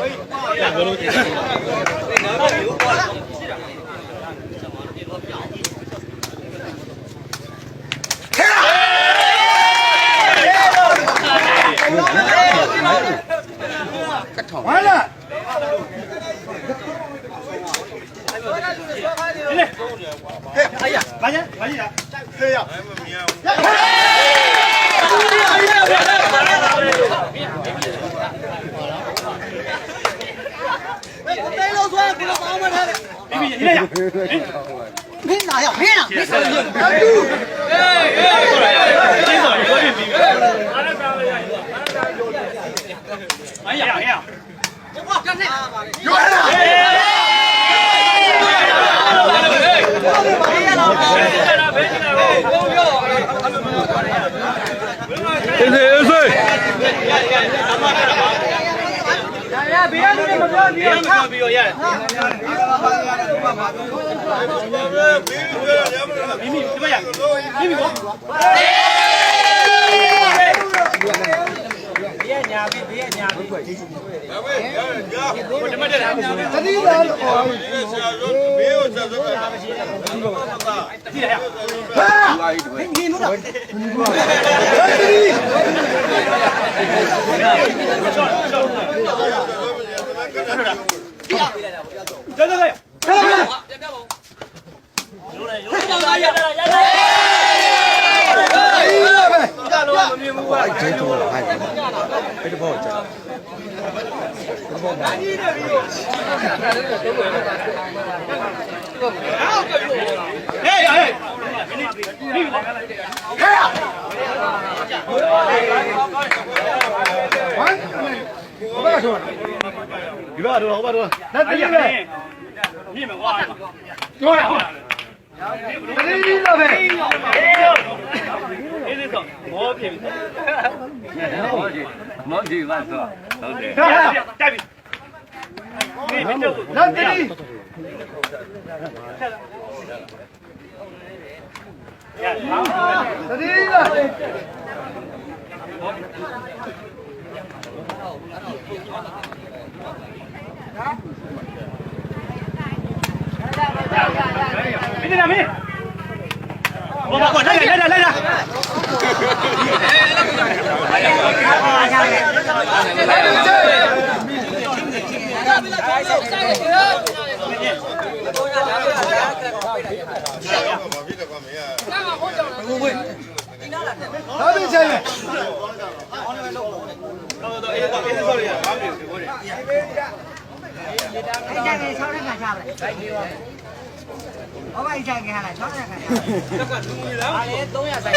ဝိုင်းလာဘာညာဘာညာခေးရတိုင်းလို့ ဆိုရင်ဘယ်လိုကောင်းမလဲပြီးပြီနေရမင်းနာရမင်းနာမင်းဆိုရင်ကျင်းတော်ပြောပြီးပြီအားရစားလိုက်ရအားရရရ ဘာကနေ ရွာလာ အေးစေးအေးစေး ရဘေးကနေမ ပြောပြီးဘယ်မှာပြီးရောရတယ်မိမိဒီမရမိမိကောဘယ်ညာပြီးဘယ်ညာပြီးဒီမတက်တာတတိလာတော့ဟောကြည့်ရရဟာငင်းလို့ လားတော်တော်ရအေးလာပဲဂျင်းတော့ဟိုက်ဘယ်တော့ကြာဟေးဟေးမိမိဝိုင်းဘာဆို ဒီဘက်ကတော့ဟိုဘက်တော့လက်တအဲ့တိရပဲမြင်မကွာရွာလာတတိလာပဲအေးဒီတော့မောပြပြီမောကြီးပါဆိုဟုတ်တယ်ဟာတိုက်ပြီမိမိတော့လက်တတိရဟာတတိလာ မင်းနာမင်းဘောဘောလိုက်လိုက်လိုက်လိုက်လာပြီဆိုင် အဲ့ဒါက6ရက်ခါချပါလေဘာမှအကြိုက်ခံရလား6ရက်ခါချပါလေ300ဆိုင်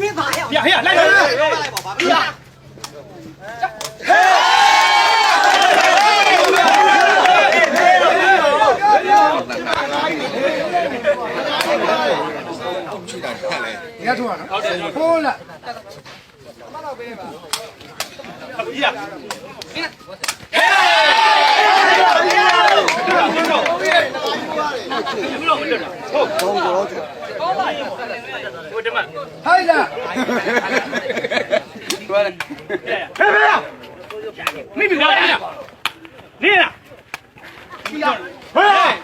မင်းပါရ ရဟေးလိုက်လိုက် ရထွားနော်ဖိုးလာ ရ ဟိုတမဟိုက်လာမိမိကွာနေနေလားဟဲ့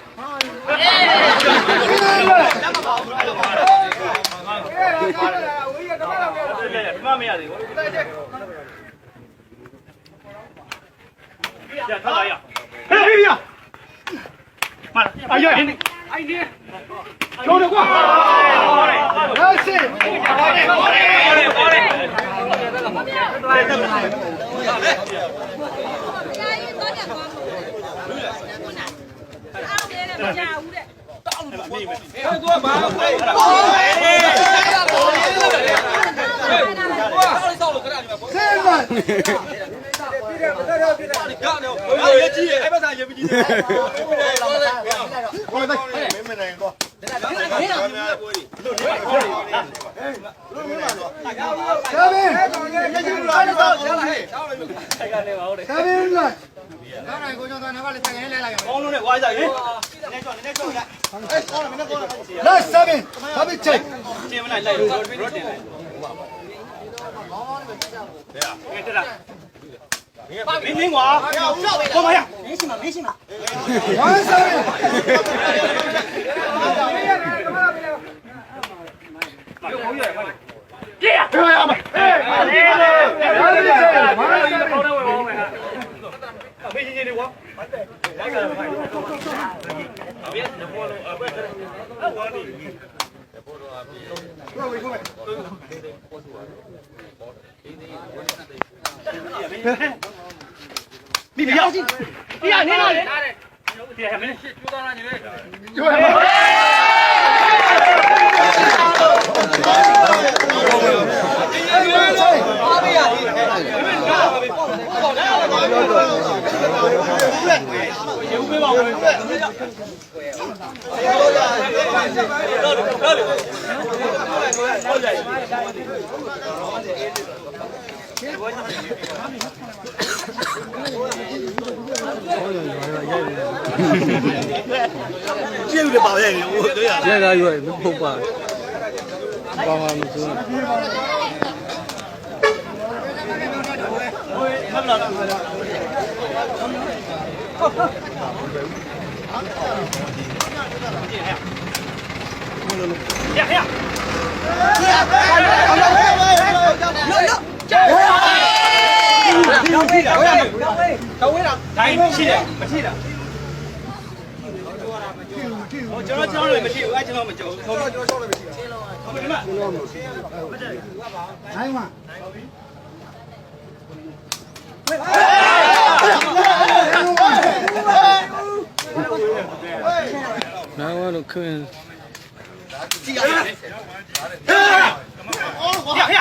မမရသေးဘူးရထားလာရဟေးဟေးရမအ ရဟင်းအိုင်နေကျော်တော့ကွာလာစီပေါ်တယ်ပေါ်တယ်ပေါ်တယ်ဆဲမန်ရကြီးရဲ့အဲ့ဘက်သားရပြီကြီးတယ် ဟိုလိုက်မင်းနာလာပြီညချူလာတော့ရလာဟဲ့ seven line ကောင်းတယ်ကိုကျော်သားနောက်လည်းဆိုင်ကနေလဲလိုက်ရမယ်ကောင်းလုံးနဲ့ဝိုင်းစားရေနည်းကြောနည်းကြောရအေးကောင်းတယ်မင်းကောင်းတယ် last seven ဘာဖြစ်ချိတ်ကျင်းမလိုက်လိုက်ရောတင်လိုက်ကဲတက် လာမင်းမင်းကွာကောမရမင်းရှိမှာမင်းရှိမှာ one seven ပြေးရပြေးရမအေးမာလေးမာလေးမာလေးပေါင်းနေဝင်ပေါင်းမယ်ဟာအမေကြီးကြီးကွာရိုက်ကြတယ်ဖိုင်အမေကဘောလုံးအဘက်အဝါနီမိမရောက်ကြီးပြ ရနေလားလေပြရမင်းကျိုးသားလာနေလေကျိုးရမ ကျေးဇူးတင်ပါရဲ့ဟိုတို့ရရရရွယ်မဟုတ်ပါဘာမှမစိုးရရရောက်ပြီလားရော က်ပြီတော့ဝေးတာတိုင်းရှိတယ်မရှိတာဟိုကျွန်တော်ကျွန်တော်လည်းမရှိဘူးအဲကျွန်တော်မကြုံဘူးကျွန်တော်ကျွန်တော်လည်းမရှိဘူးဟုတ်ပြီမနိုင်မနိုင်ဝါတော့ခွင်ရရ one ten ခေးရ seven check လောက်ကြရနေနေ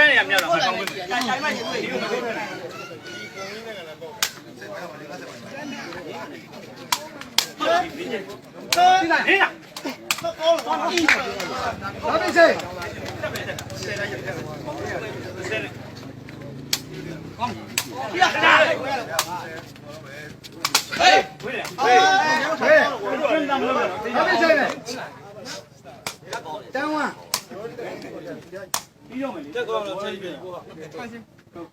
မ်းရမြောက်တော့မကောင်းဘူးဟေးရ seven check ဟေးဝေးတယ်ဟေးဟေးဘယ်လိုလဲ seven check နဲ့ ten one ပြီးတော့မယ်လေတက်ကောင်းတော့ချိန်ပြကိုကအဲ့ တော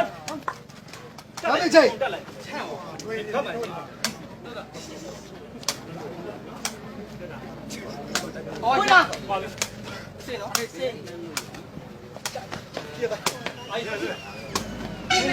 ့ 咱们这。好啊，哥。先，先。接吧。来，来，来。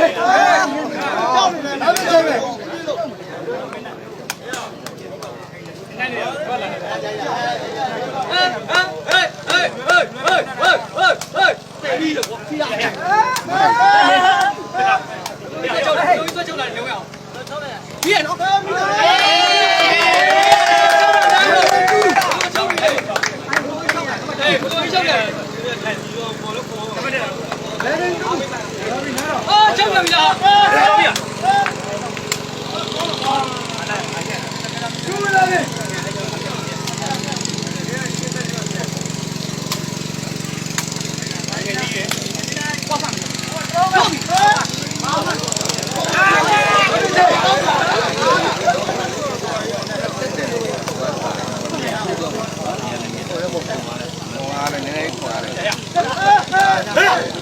ဘာပဲ ချေပဲပြည့်နော်တူလာလေ ဟိုအားလည်းနည်းနည်းခွာတယ် ပြည့်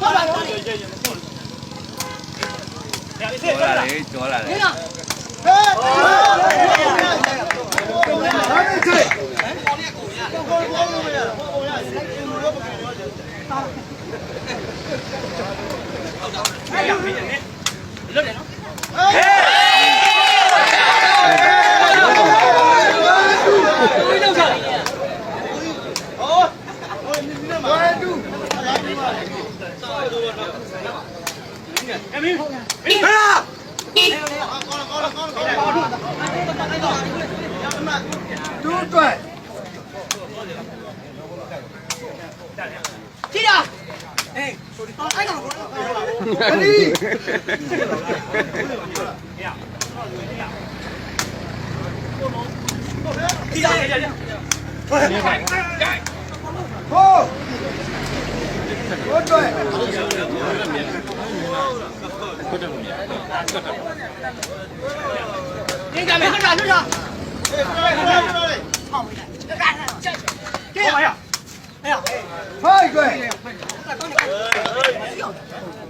ဟုတ်ပါတော့ ကျော် လာတယ်ကျော်လာတယ်နေနော် ဘာပဲချေ တူတွဲ ကြည့်ရအေးအဲ့ကောင် ခလီဟိုဟိုတွဲနေကြမယ်ဟုတ်တာလွတ်တာကြည့်ရအေးဖိုက်တွဲခွနာကောမယ်ရမယ်ရဘာပဲ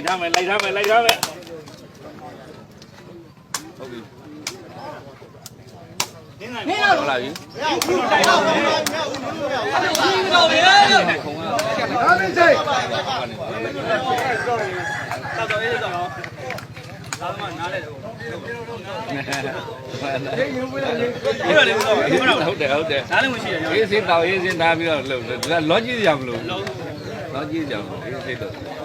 လဲဘယ်လိုလဲဟုတ်တယ်ဟုတ်တယ်နားလည်းမရှိရရောရေးစင်းတောက်ရေးစင်းသားပြီးတော့လို့ဒါလောကြီးကြမလို့လောကြီးကြမလို့ရေးစင်းတော့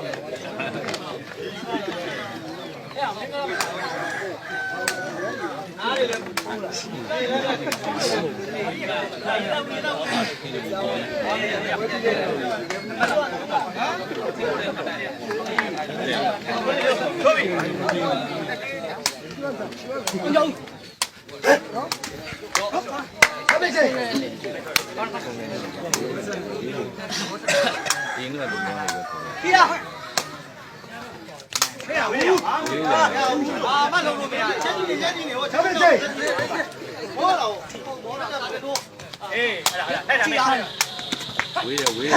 ပဲချေ ဒီနေ့ကတော့ပြောနေတယ်ပြီးရအာမလုံးလို့မရချက်ကြီးချက်ကြီးနေဟောဘာပဲချေဘောတော့ဘောတော့အေးအဲ့ဒါအဲ့ဒါလိုက်ထားမယ်ဝေးရဝေး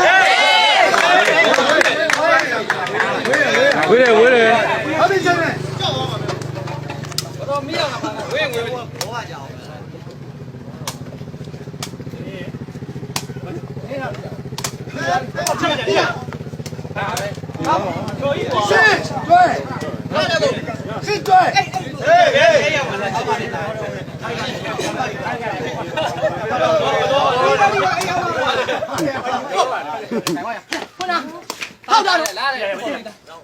ဝဲလေဝေးတယ်ဝေးတယ်ဘာပဲချေတော့မီးအောင်ပါဝဲငွေဘောကကြောင် စစ်တွဲစစ်တွဲအေးအေးရောက်လာခွနာဟာလောက်တာတော့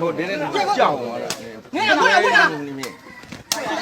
ဟိုဒီနေ့ကြောက်သွားတာငါက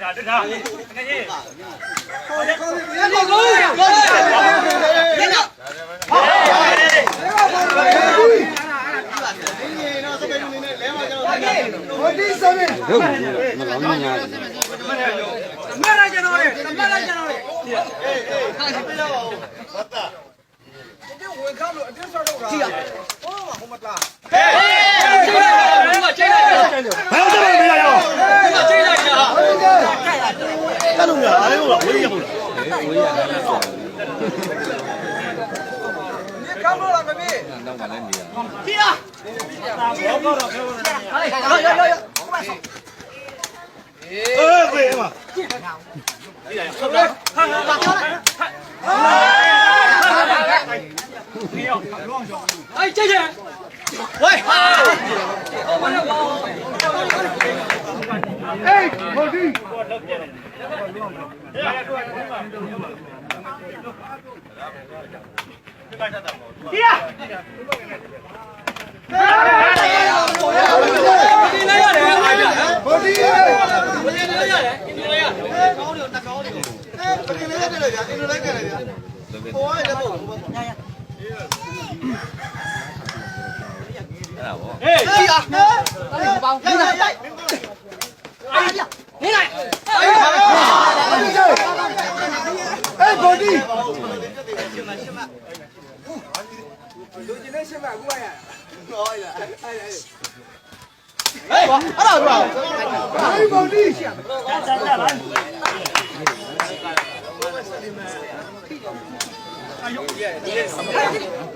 ဒါဒါငရေမရကြတော့လေမရကြတော့လေကမ်းလို့လားမ တက်လို့မရအားလုံးကဝေးရဟုတ်လားဝေးရတာလားကောင်းတော့လားမမေ။နောက်ကလည်းနေရ။ပြရ။ဘောကတော့ပြောနေတယ်။ဟဲ့ဟဲ့ဟဲ့ဟဲ့။ဘာဆို။အေးဘေးမှာ။ဒီရရဟုတ်လား။ဟာဟာဟာ။ဒီရောက်လောင်းကြောင်း။အေးကြည့်ကြ။ဝေး။အော်ဘာလဲ။ Hey, Modi. Hey, 哎，宝弟。都今天先买过呀。哎呀，哎呀。哎，我，俺老哥，哎，宝弟，来来来来。哎呦，哎呦。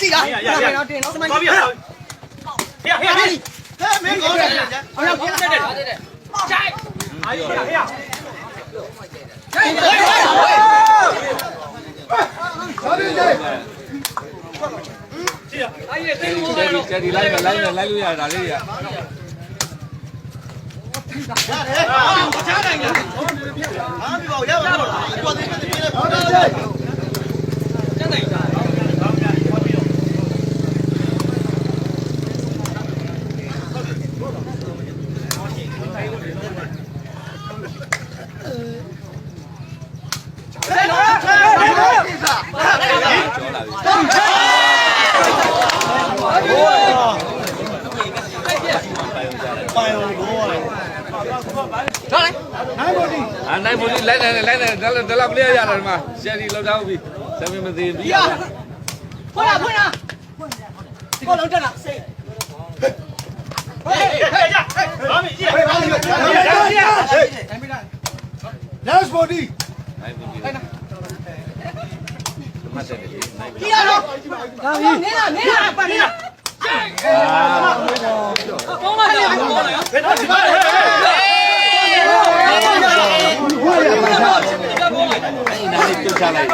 စီလားတင်တော့တင်တော့စမိုင်းသွားပြီလားဟေးဟေးဟေးဟဲ့မင်းကောင်းတယ်ဟုတ်လားကောင်းတယ်ဟုတ်တယ်ကြိုက်အေးဟေးဟေးဟေးဟေးဟေးဟာဒီကြိုက်ကြည့်ရအေးသိလို့ရတယ်ကြည်ဒီလိုက်မလိုက်မလိုက်လို့ရတာလေးရရတယ်ဟာချားနိုင်ရဟာဒီပေါ့ရပါတော့တော်တယ်ပြည့်ပြည့်လေးဟုတ်တယ် နိုင်ဖို့လိုက်နိုင်တယ်လိုက်နိုင်တယ်ဒါလောက်လေးရတာဒီမှာရှယ်ဒီလောက်တော့ပြီဆမင်းမသေးဘူးဖွင့်လားဖွင့်လားဒီကောလုံးတက်လားစေးဟေးဟေးရဟေးဘာမီကြီးဟေးဘာမီကြီးဟေးဟေးတိုင်းမလား Let's body နိုင်ပြီနိုင်လားမတ်တယ်နိုင်ပြီလာတော့နေလာနေလာပါနေလာအာဘောမလေးဘောမလေးဘယ်တော့ဒီမှာဟေး ချလိုက်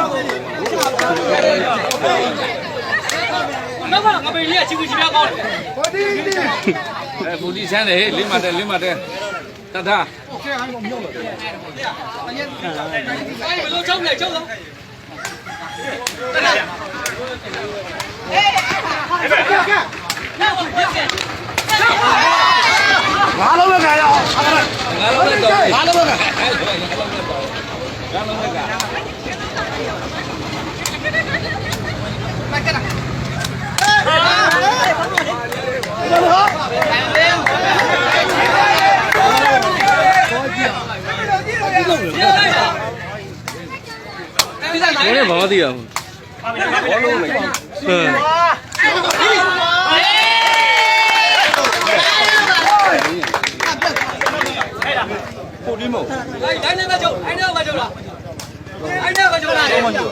မမငါပေလေးကချီကူချီပြကောင်းတယ်ဟိုဒီဒီအဲဘူဒီဆန်းတယ်လေးမတဲ့လေးမတဲ့တတ်တာကဲအားမမြုပ်လို့အဲ့ဘယ်လိုချုပ်လဲချုပ်တော့တတ်တာအေးအဲ့ဒါဟာကဲကဲနောက်ပါရက် ငါလုံးပဲခံရအောင်ငါလုံးပဲတော့ငါလုံးပဲခံငါလုံးပဲခံမကရဒီကဘာမှသိရဘူး။ဘာလို့လဲ။ဟမ် آي ڏينھن ۾ چئو آي ڏينھن ۾ چئو آي ڏينھن ۾ چئو